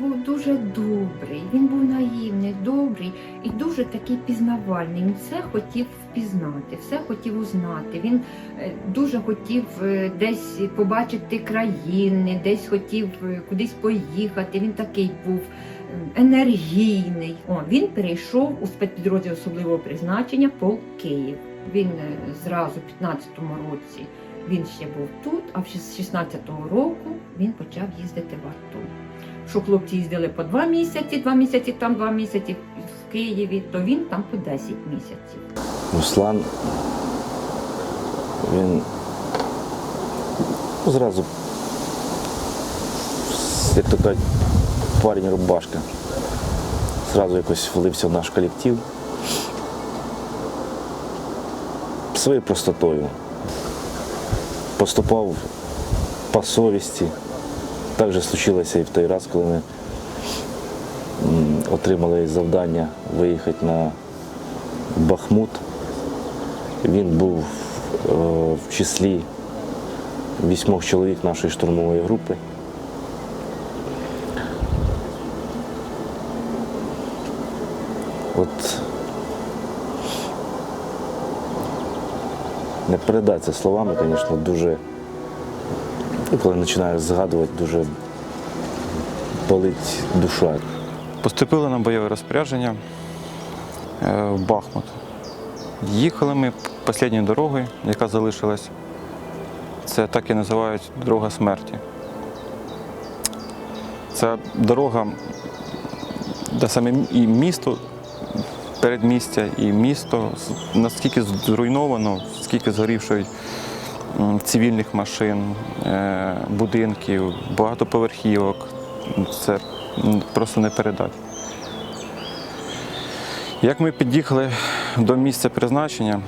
був дуже добрий, він був наївний, добрий і дуже такий пізнавальний. Він все хотів впізнати, все хотів узнати. Він е, дуже хотів е, десь побачити країни, десь хотів е, кудись поїхати. Він такий був енергійний. О, він перейшов у спецпідрозділ особливого призначення полк Київ. Він зразу в 15-му році він ще був тут, а в 16-го року він почав їздити в АТО. Що хлопці їздили по два місяці, два місяці там, два місяці в Києві, то він там по 10 місяців. Руслан, він ну, зразу, як то кажуть, парень рубашка. Зразу якось влився в наш колектив. Своєю простотою. Поступав по совісті. Так же случилося і в той раз, коли ми отримали завдання виїхати на Бахмут. Він був е, в числі вісьмох чоловік нашої штурмової групи. От не передати словами, звісно, дуже, коли починаєш згадувати, дуже болить душа. Поступили на бойове розпорядження е, в Бахмут. Їхали ми останньою дорогою, яка залишилась. Це так і називають дорога смерті. Це дорога, де саме і місто, передмістя, і місто наскільки зруйновано, скільки згорівшої цивільних машин, е, будинків, багатоповерхівок. Це просто не передати. Як ми під'їхали до місця призначення,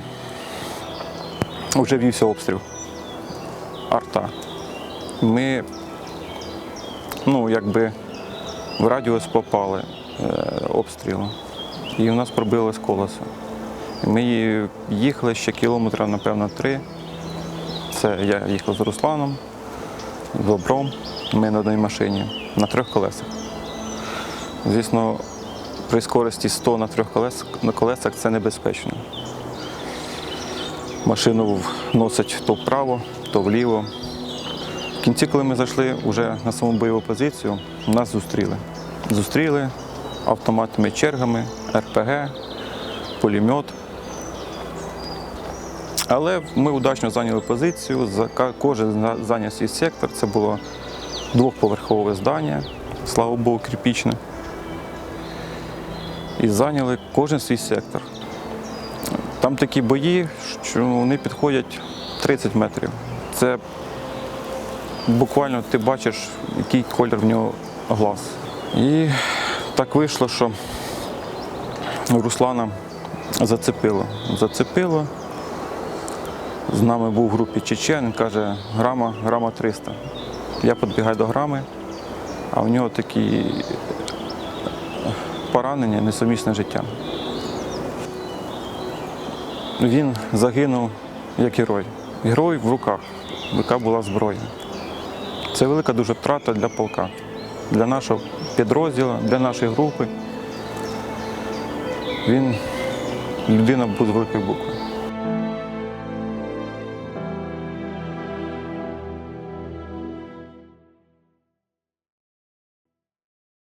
вже вівся обстріл. Арта. Ми, ну, якби в радіус попали е, обстрілу. І у нас пробилось колесо. Ми їхали ще кілометра, напевно, три. Це я їхав з Русланом, з Добром. Ми на одній машині на трьох колесах. Звісно, при скорості 100 на трьох колес, на колесах це небезпечно. Машину носить то вправо, то вліво. В кінці, коли ми зайшли вже на саму бойову позицію, нас зустріли. Зустріли автоматними чергами, РПГ, пулемет. Але ми удачно зайняли позицію. Кожен зайняв свій сектор. Це було двохповерхове здання, слава Богу, кріпічне. І зайняли кожен свій сектор. Там такі бої, що вони підходять 30 метрів. Це буквально ти бачиш, який колір в нього глаз. І так вийшло, що Руслана зацепило. Зацепило. З нами був в групі чечен, він каже, грама, грама 300. Я підбігаю до грами, а в нього такі поранення несумісне з життям. Він загинув як герой. Герой в руках, в руках була зброя. Це велика дуже втрата для полка, для нашого підрозділу, для нашої групи. Він людина з великої букви.